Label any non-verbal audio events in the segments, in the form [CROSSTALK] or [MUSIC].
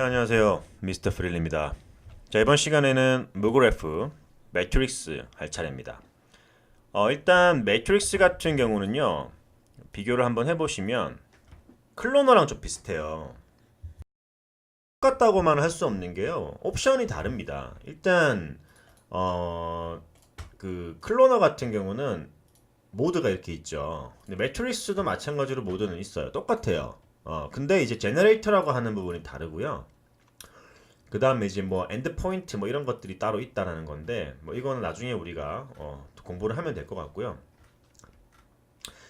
네 안녕하세요. 미스터 프릴입니다. 자 이번 시간에는 무그래프 매트릭스 할 차례입니다. 어, 일단 매트릭스 같은 경우는요 비교를 한번 해 보시면 클로너랑 좀 비슷해요. 똑같다고만 할 수 없는 게요 옵션이 다릅니다. 일단 어, 그 클로너 같은 경우는 모드가 이렇게 있죠. 근데 매트릭스도 마찬가지로 모드는 있어요. 똑같아요 어, 근데 이제 제너레이터라고 하는 부분이 다르고요. 그 다음에 이제 뭐 엔드 포인트 뭐 이런 것들이 따로 있다라는 건데 뭐 이거는 나중에 우리가 어, 공부를 하면 될 것 같고요.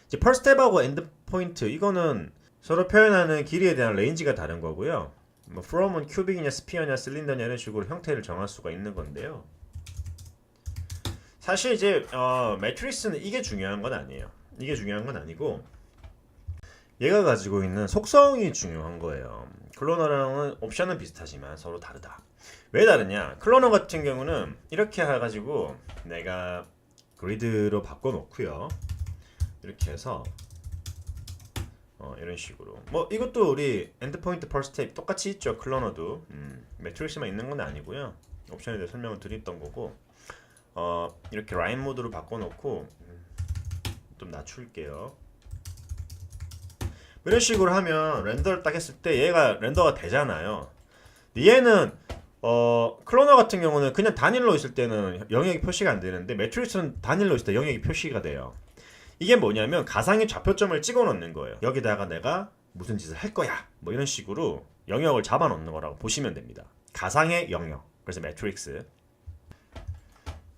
이제 펄 스텝하고 엔드 포인트 이거는 서로 표현하는 길이에 대한 레인지가 다른 거고요. 뭐 from은 큐빅이냐 스피어냐 실린더냐 이런 식으로 형태를 정할 수가 있는 건데요. 사실 이제 어, 매트리스는 이게 중요한 건 아니에요. 이게 중요한 건 아니고 얘가 가지고 있는 속성이 중요한 거예요. 클로너랑은 옵션은 비슷하지만 서로 다르다. 왜 다르냐? 클로너 같은 경우는 이렇게 해가지고 내가 그리드로 바꿔놓고요. 이렇게 해서 어, 이런 식으로 뭐 이것도 우리 엔드포인트 펄스텝 똑같이 있죠. 클로너도 음, 매트릭스만 있는 건 아니고요. 옵션에 대해 설명을 드렸던 거고 어, 이렇게 라인 모드로 바꿔놓고 음, 좀 낮출게요. 이런 식으로 하면 렌더를 딱 했을 때 얘가 렌더가 되잖아요. 얘는 어 클로너 같은 경우는 그냥 단일로 있을 때는 영역이 표시가 안 되는데 매트릭스는 단일로 있을 때 영역이 표시가 돼요. 이게 뭐냐면 가상의 좌표점을 찍어 놓는 거예요. 여기다가 내가 무슨 짓을 할 거야. 뭐 이런 식으로 영역을 잡아 놓는 거라고 보시면 됩니다. 가상의 영역. 그래서 매트릭스.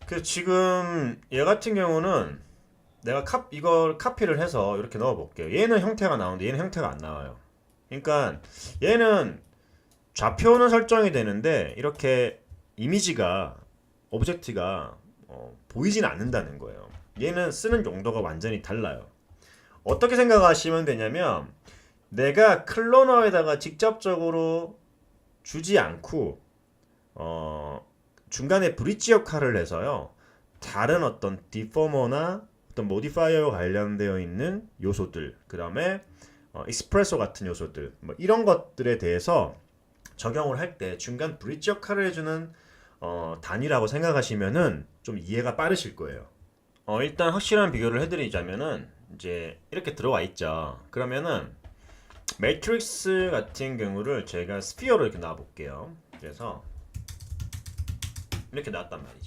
그 지금 얘 같은 경우는 내가 카, 이걸 카피를 해서 이렇게 넣어 볼게요. 얘는 형태가 나오는데 얘는 형태가 안 나와요. 그러니까 얘는 좌표는 설정이 되는데 이렇게 이미지가 오브젝트가 어, 보이진 않는다는 거예요. 얘는 쓰는 용도가 완전히 달라요. 어떻게 생각하시면 되냐면 내가 클로너에다가 직접적으로 주지 않고 어, 중간에 브릿지 역할을 해서요. 다른 어떤 디포머나 어떤 모디파이어와 관련되어 있는 요소들, 그 다음에 어, 익스프레소 같은 요소들, 뭐 이런 것들에 대해서 적용을 할 때 중간 브릿지 역할을 해주는 어, 단위라고 생각하시면은 좀 이해가 빠르실 거예요. 어, 일단 확실한 비교를 해드리자면은 이제 이렇게 들어와 있죠. 그러면은 매트릭스 같은 경우를 제가 스피어로 이렇게 놔볼게요. 그래서 이렇게 놨단 말이지.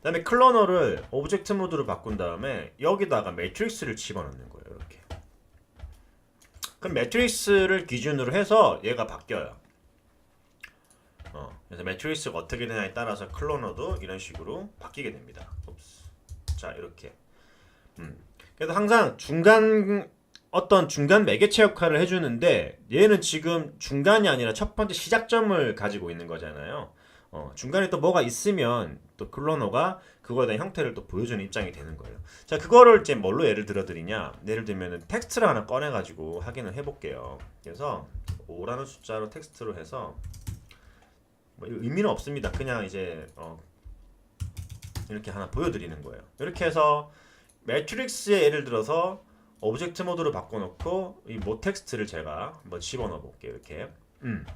그 다음에 클로너를 오브젝트 모드로 바꾼 다음에 여기다가 매트릭스를 집어넣는 거예요. 이렇게. 그럼 매트릭스를 기준으로 해서 얘가 바뀌어요. 어, 그래서 매트릭스가 어떻게 되냐에 따라서 클로너도 이런 식으로 바뀌게 됩니다. 옵스. 자 이렇게. 음. 그래서 항상 중간 어떤 중간 매개체 역할을 해주는데 얘는 지금 중간이 아니라 첫 번째 시작점을 가지고 있는 거잖아요. 어, 중간에 또 뭐가 있으면 또 클로너가 그거에 대한 형태를 또 보여주는 입장이 되는 거예요. 자, 그거를 이제 뭘로 예를 들어 드리냐? 예를 들면은 텍스트를 하나 꺼내 가지고 확인을 해 볼게요. 그래서 5라는 숫자로 텍스트로 해서 뭐 의미는 없습니다. 그냥 이제 어, 이렇게 하나 보여 드리는 거예요. 이렇게 해서 매트릭스에 예를 들어서 오브젝트 모드로 바꿔 놓고 이 모 텍스트를 제가 한번 집어넣어 볼게요. 이렇게. 음.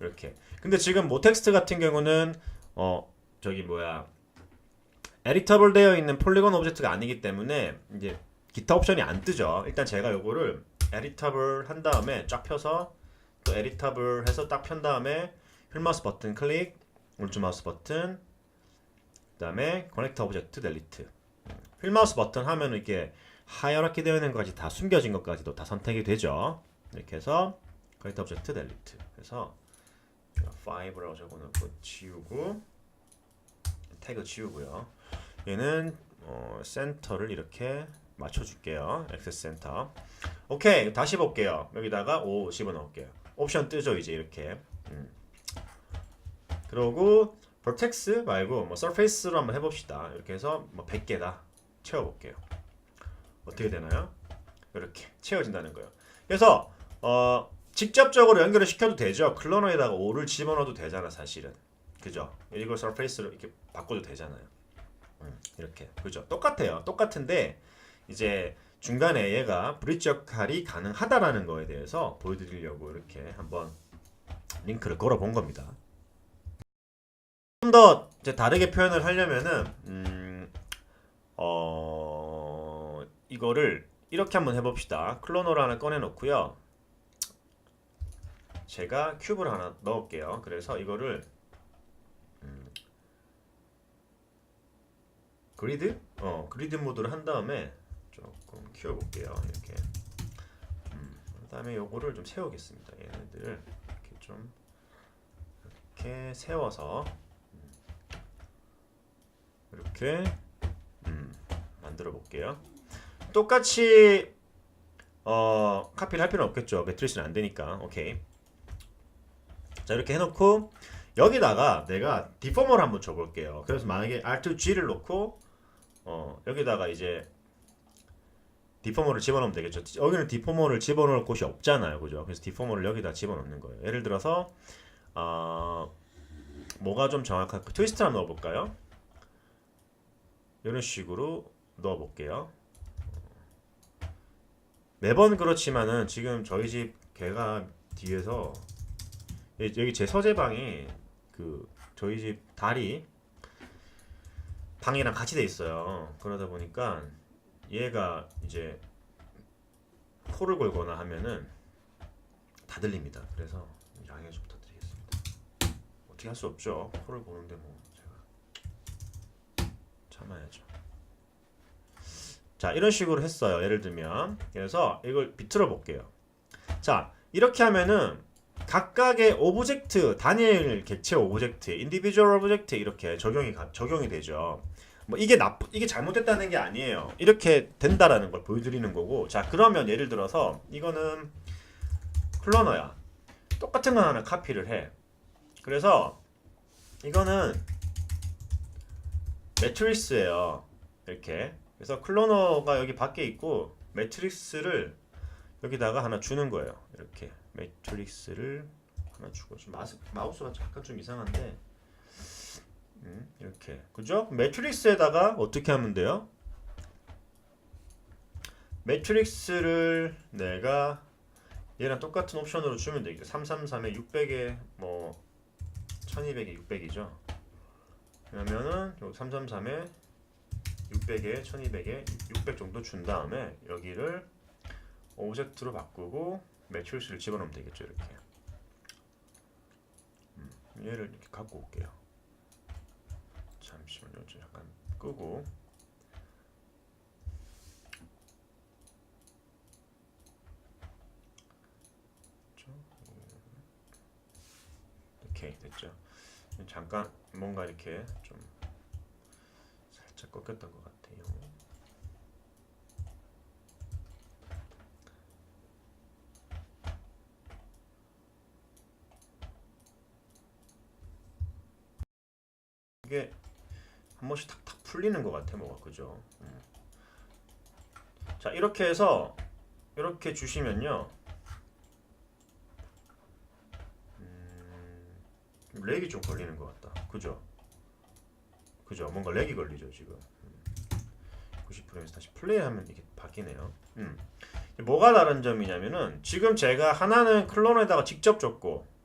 이렇게. 근데 지금 모텍스트 같은 경우는 어 저기 뭐야 에디터블 되어 있는 폴리곤 오브젝트가 아니기 때문에 이제 기타 옵션이 안 뜨죠. 일단 제가 요거를 에디터블 한 다음에 쫙 펴서 또 에디터블 해서 딱 편 다음에 휠 마우스 버튼 클릭, 오른쪽 마우스 버튼, 그 다음에 커넥터 오브젝트 델리트. 휠 마우스 버튼 하면 이게 하이어라키 되어 있는 것까지 다 숨겨진 것까지도 다 선택이 되죠. 이렇게 해서 커넥터 오브젝트 델리트. 그래서 5라고 적어놓고 지우고 태그 지우고요. 얘는 어, 센터를 이렇게 맞춰줄게요. 액세스 센터. 오케이 다시 볼게요. 여기다가 5 집어넣을게요. 옵션 뜨죠 이제 이렇게. 음. 그러고 vertex 말고 뭐 surface로 한번 해봅시다. 이렇게 해서 뭐 100개다 채워볼게요. 어떻게 되나요? 이렇게 채워진다는 거예요. 그래서 어 직접적으로 연결을 시켜도 되죠. 클로너에다가 5를 집어넣어도 되잖아, 사실은. 그죠? 이걸 서페이스로 이렇게 바꿔도 되잖아요. 음, 이렇게. 그죠? 똑같아요. 똑같은데 이제 중간에 얘가 브릿지 역할이 가능하다라는 거에 대해서 보여드리려고 이렇게 한번 링크를 걸어 본 겁니다. 좀더 다르게 표현을 하려면은 음, 어, 이거를 이렇게 한번 해봅시다. 클로너를 하나 꺼내놓고요. 제가 큐브를 하나 넣을게요. 그래서 이거를 음, 그리드? 어, 그리드 모드를 한 다음에 조금 키워볼게요. 이렇게. 음, 그 다음에 요거를 좀 세우겠습니다. 얘네들 이렇게 좀 이렇게 세워서 음, 이렇게 음, 만들어 볼게요. 똑같이 어, 카피를 할 필요는 없겠죠. 매트리스는 안 되니까. 오케이. 자 이렇게 해놓고 여기다가 내가 디포머를 한번 줘볼게요. 그래서 만약에 R2G를 놓고 어, 여기다가 이제 디포머를 집어넣으면 되겠죠. 여기는 디포머를 집어넣을 곳이 없잖아요, 그죠? 그래서 디포머를 여기다 집어넣는 거예요. 예를 들어서 어, 뭐가 좀 정확할까? 트위스트 한번 넣어볼까요? 이런 식으로 넣어볼게요. 매번 그렇지만은 지금 저희 집 개가 뒤에서 예, 여기 제 서재방이 그 저희 집 다리 방이랑 같이 돼 있어요. 그러다 보니까 얘가 이제 코를 골거나 하면은 다 들립니다. 그래서 양해 좀 부탁드리겠습니다. 어떻게 할 수 없죠. 코를 고는데 뭐 제가 참아야죠. 자 이런 식으로 했어요. 예를 들면 그래서 이걸 비틀어 볼게요. 자 이렇게 하면은 각각의 오브젝트 단일 객체 오브젝트, 인디비주얼 오브젝트 이렇게 적용이 가- 적용이 되죠. 뭐 이게 나쁘 이게 잘못됐다는 게 아니에요. 이렇게 된다라는 걸 보여드리는 거고. 자 그러면 예를 들어서 이거는 클로너야. 똑같은 거 하나 카피를 해. 그래서 이거는 매트리스예요. 이렇게. 그래서 클로너가 여기 밖에 있고 매트리스를 여기다가 하나 주는 거예요. 이렇게 매트릭스를 하나 주고 지금 마스, 마우스가 약간 좀 이상한데 음, 이렇게 그죠? 매트릭스에다가 어떻게 하면 돼요? 매트릭스를 내가 얘랑 똑같은 옵션으로 주면 되겠죠. 333에 600에 뭐 1200에 600이죠. 그러면은 333에 600에 1200에 600 정도 준 다음에 여기를 오브젝트로 바꾸고 매트리스를 집어넣으면 되겠죠 이렇게. 음, 얘를 이렇게 갖고 올게요. 잠시만요. 좀 약간 끄고. 그렇죠? 오케이 됐죠. 잠깐 뭔가 이렇게 좀 살짝 꺾였던 것 같아요 이게 한 번씩 탁탁 풀리는 것 같아 뭐가 그죠? 음. 자 이렇게 해서 이렇게 주시면요. 음, 렉이 좀 걸리는 것 같다. 그죠? 그죠? 뭔가 렉이 걸리죠 지금. 음. 90%에서 다시 플레이하면 이게 바뀌네요. 음. 뭐가 다른 점이냐면은 지금 제가 하나는 클론에다가 직접 줬고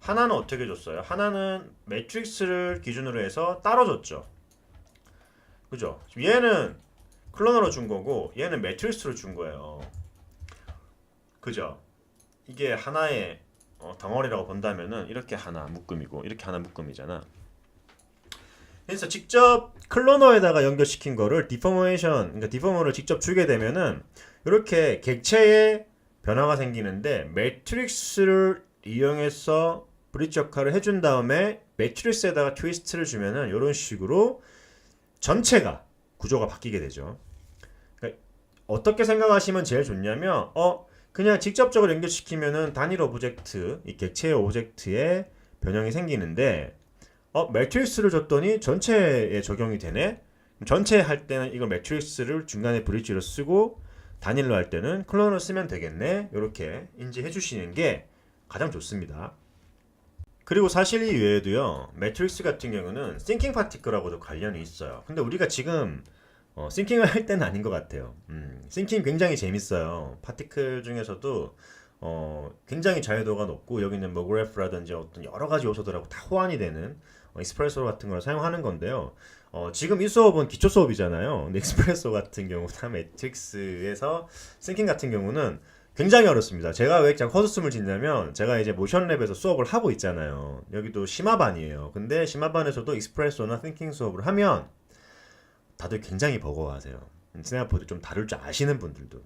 하나는 어떻게 줬어요? 하나는 매트릭스를 기준으로 해서 따로 줬죠. 그죠? 얘는 클로너로 준 거고 얘는 매트릭스로 준 거예요. 그죠? 이게 하나의 어, 덩어리라고 본다면은 이렇게 하나 묶음이고 이렇게 하나 묶음이잖아. 그래서 직접 클로너에다가 연결시킨 거를 디포메이션, 그러니까 디포머를 직접 주게 되면은 이렇게 객체의 변화가 생기는데 매트릭스를 이용해서 브릿지 역할을 해준 다음에 매트리스에다가 트위스트를 주면은 이런 식으로 전체가 구조가 바뀌게 되죠. 그러니까 어떻게 생각하시면 제일 좋냐면 어 그냥 직접적으로 연결시키면은 단일 오브젝트 이 객체의 오브젝트에 변형이 생기는데 어 매트리스를 줬더니 전체에 적용이 되네. 전체 할 때는 이걸 매트리스를 중간에 브릿지로 쓰고 단일로 할 때는 클론을 쓰면 되겠네. 이렇게 인지해 주시는 게 가장 좋습니다. 그리고 사실 이 외에도요 매트릭스 같은 경우는 싱킹 파티클하고도 관련이 있어요 근데 우리가 지금 어, 싱킹을 할 때는 아닌 것 같아요 음, 싱킹 굉장히 재밌어요 파티클 중에서도 어, 굉장히 자유도가 높고 여기는 뭐 그래프라든지 어떤 여러 가지 요소들하고 다 호환이 되는 어, 익스프레소 같은 걸 사용하는 건데요. 어, 지금 이 수업은 기초 수업이잖아요. 근데 [LAUGHS] 익스프레소 같은 경우나 매트릭스에서 싱킹 같은 경우는 굉장히 어렵습니다. 제가 왜 그냥 헛웃음을 짓냐면 제가 이제 모션랩에서 수업을 하고 있잖아요. 여기도 심화반이에요. 근데 심화반에서도 익스프레소나 띵킹 수업을 하면 다들 굉장히 버거워하세요. 생각보다 좀 다룰 줄 아시는 분들도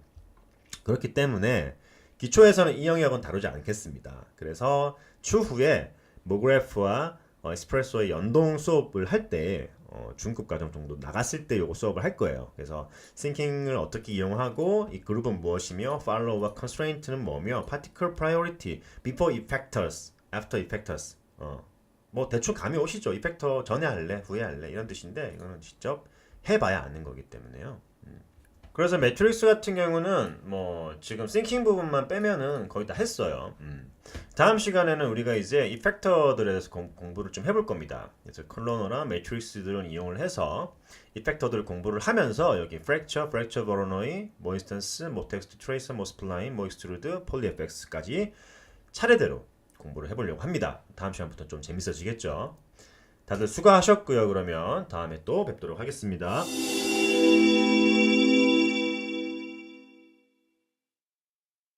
그렇기 때문에 기초에서는 이 영역은 다루지 않겠습니다. 그래서 추후에 모그래프와 어, 에스프레소의 연동 수업을 할 때 어, 중급 과정 정도 나갔을 때 요거 수업을 할 거예요. 그래서 싱킹을 어떻게 이용하고 이 그룹은 무엇이며 follow와 constraint는 뭐며 particular priority before effectors, after effectors. 어, 뭐 대충 감이 오시죠. 이펙터 전에 할래, 후에 할래 이런 뜻인데 이거는 직접 해봐야 아는 거기 때문에요. 그래서 매트릭스 같은 경우는 뭐 지금 싱킹 부분만 빼면은 거의 다 했어요. 음. 다음 시간에는 우리가 이제 이 팩터들에 대해서 공, 공부를 좀 해볼 겁니다. 그래서 클로너나 매트릭스들은 이용을 해서 이 팩터들을 공부를 하면서 여기 instance, 뭐 text tracer, 뭐 spline, 뭐 extrude, polyfx까지 차례대로 공부를 해보려고 합니다. 다음 시간부터 좀 재밌어지겠죠? 다들 수고하셨고요. 그러면 다음에 또 뵙도록 하겠습니다.